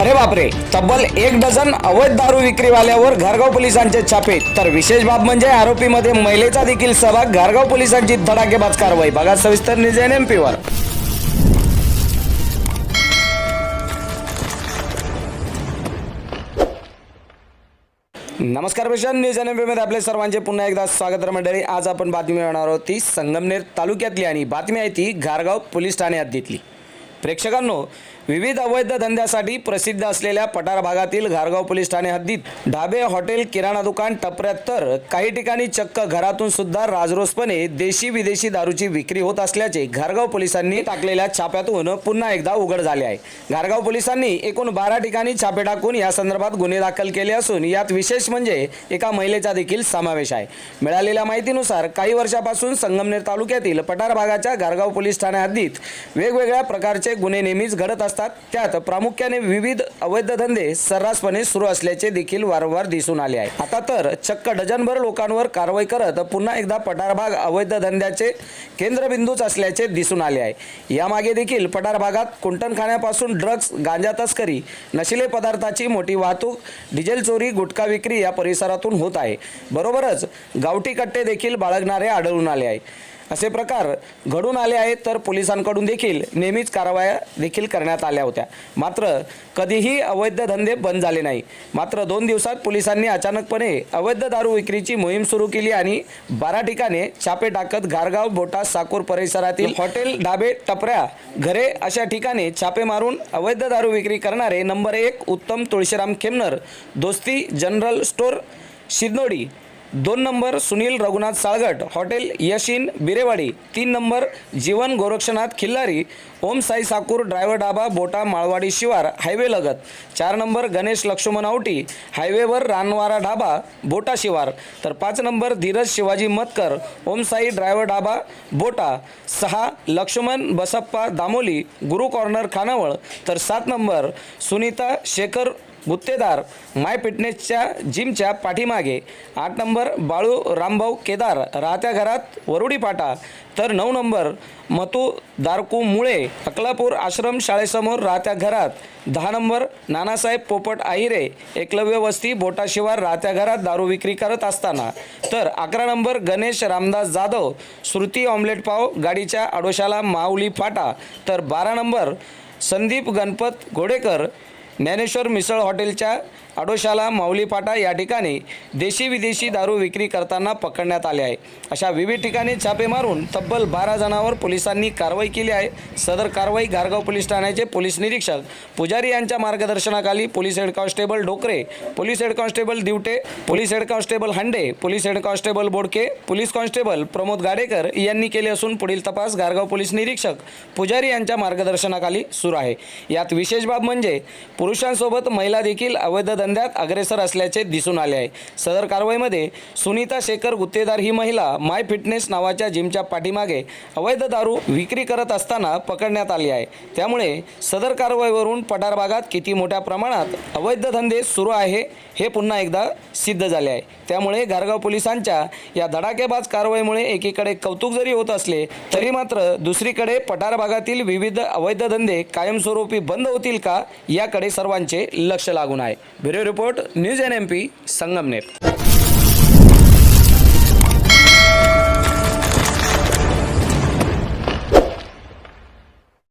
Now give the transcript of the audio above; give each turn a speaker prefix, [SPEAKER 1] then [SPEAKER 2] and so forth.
[SPEAKER 1] अरे बापरे तब्बल एक डझन अवैध दारू विक्रीवाल्यावर घारगाव पोलिसांचे छापे. तर विशेष बाब म्हणजे आरोपीमध्ये महिलेचा देखील सहभाग घारगाव पोलिसांची धडाकेबाज कारवाई. बघा सविस्तर निजेन एम पीवर नमस्कार पेशन न्यूज एनमध्ये आपले सर्वांचे पुन्हा एकदा स्वागत मंडळी आज आपण बातमी मिळणार आहोत ती संगमनेर तालुक्यातली आणि बातमी आहे ती घारगाव पोलीस ठाणे हद्दीतली. प्रेक्षकांनो विविध अवैध धंद्यासाठी प्रसिद्ध असलेल्या पठार भागातील घारगाव पोलीस ठाणे हद्दीत ढाबे हॉटेल किराणा दुकान टपऱ्यात तर काही ठिकाणी चक्क घरातून सुद्धा राजरोसपणे देशी विदेशी दारूची विक्री होत असल्याचे घारगाव पोलिसांनी टाकलेल्या छाप्यातून पुन्हा एकदा उघड झाले आहे. घारगाव पोलिसांनी एकूण बारा ठिकाणी छापे टाकून या संदर्भात गुन्हे दाखल केले असून यात विशेष म्हणजे एका महिलेचा देखील समावेश आहे. मिळालेल्या माहितीनुसार काही वर्षापासून संगमनेर तालुक्यातील पठार भागाच्या घारगाव पोलीस ठाणे हद्दीत वेगवेगळ्या प्रकारचे गुन्हे नेहमीच घडत असतात. त्यात प्रामुख्याने विविध अवैध धंदे सर्रासपणे सुरू असल्याचे देखील वारंवार दिसून आले आहे. आता तर चक्क डझनभर लोकांवर कारवाई करत पुन्हा एकदा पठार भाग अवैध धंद्याचे केंद्रबिंदूच असल्याचे दिसून आले आहे. यामागे देखील पठार भागात कुंटणखान्यापासून ड्रग्ज गांजा तस्करी नशिले पदार्थाची मोठी वाहतूक डिझेल चोरी गुटखा विक्री या परिसरातून होत आहे. बरोबरच गावठी कट्टे देखील बाळगणारे आढळून आले आहे. असे प्रकार घडून आले आहेत तर पोलिसांकडून देखील नेहमीच कारवाया देखील करण्यात आल्या होत्या. मात्र कधीही अवैध धंदे बंद झाले नाही. मात्र दोन दिवसात पोलिसांनी अचानकपणे अवैध दारू विक्रीची मोहीम सुरू केली आणि बारा ठिकाणे छापे टाकत गारगाव बोटा साकूर परिसरातील हॉटेल ढाबे टपऱ्या घरे अशा ठिकाणी छापे मारून अवैध दारू विक्री करणारे नंबर एक उत्तम तुळशीराम खेमनर दोस्ती जनरल स्टोर शिरनोडी दोन नंबर सुनील रघुनाथ साळगट हॉटेल यशिन बिरेवाडी तीन नंबर जीवन गोरक्षनाथ खिल्लारी ओम साई साकूर ड्रायव्हर डाबा बोटा माळवाडी शिवार हायवे लगत. चार नंबर गणेश लक्ष्मण आवटी हायवेवर रानवारा ढाबा बोटा शिवार. तर पाच नंबर धीरज शिवाजी मतकर ओम साई ड्रायव्हर डाबा बोटा. सहा लक्ष्मण बसप्पा दामोली गुरु कॉर्नर खानावळ. तर सात नंबर सुनीता शेखर गुत्तेदार माय फिटनेसच्या जिमच्या पाठीमागे. आठ नंबर बाळू रामभाऊ केदार. राहत्या घरात वरुडी पाटा तर नऊ नंबर मतू दारकू मुळे. अकलापूर आश्रम शाळेसमोर राहत्या घरात. दहा नंबर नानासाहेब पोपट आहिरे. एकलव्य वस्ती बोटाशिवार राहत्या घरात दारू विक्री करत असताना. तर अकरा नंबर गणेश रामदास जाधव. श्रुती ऑमलेट पाव गाडीच्या आडोशाला माऊली फाटा. तर बारा नंबर संदीप गणपत घोडेकर. ज्ञानेश्वर मिसळ हॉटेलच्या आडोशाला माऊलीपाटा या ठिकाणी देशी विदेशी दारू विक्री करताना पकडण्यात आले आहे. अशा विविध ठिकाणी छापे मारून तब्बल बारा जणांवर पोलिसांनी कारवाई केली आहे. सदर कारवाई घारगाव पोलीस ठाण्याचे पोलीस निरीक्षक पुजारी यांच्या मार्गदर्शनाखाली police head constable Dokre police head constable Diwate police head constable Hande police head constable Bodke police constable Pramod Gadekar यांनी केले असून पुढील तपास घारगाव पोलीस निरीक्षक पुजारी यांच्या मार्गदर्शनाखाली सुरू आहे. यात विशेष बाब म्हणजे पुरुषांसोबत महिला देखील अवैध धंद्यात अग्रेसर असल्याचे दिसून आले आहे. सदर कारवाईमध्ये सुनीता शेखर गुत्तेदार ही महिला माय फिटनेस नावाच्या जिमच्या पाठीमागे अवैध दारू विक्री करत असताना पकडण्यात आली आहे. त्यामुळे सदर कारवाईवरून पठार भागात किती मोठ्या प्रमाणात अवैध धंदे सुरू आहे हे पुन्हा एकदा सिद्ध झाले आहे. त्यामुळे घारगाव पोलिसांच्या या धडाकेबाज कारवाईमुळे एकीकडे कौतुक जरी होत असले तरी मात्र दुसरीकडे पठार भागातील विविध अवैध धंदे कायमस्वरूपी बंद होतील का याकडे सर्वांचे लक्ष लागून आहे. Bureau report news N M P Sangamner.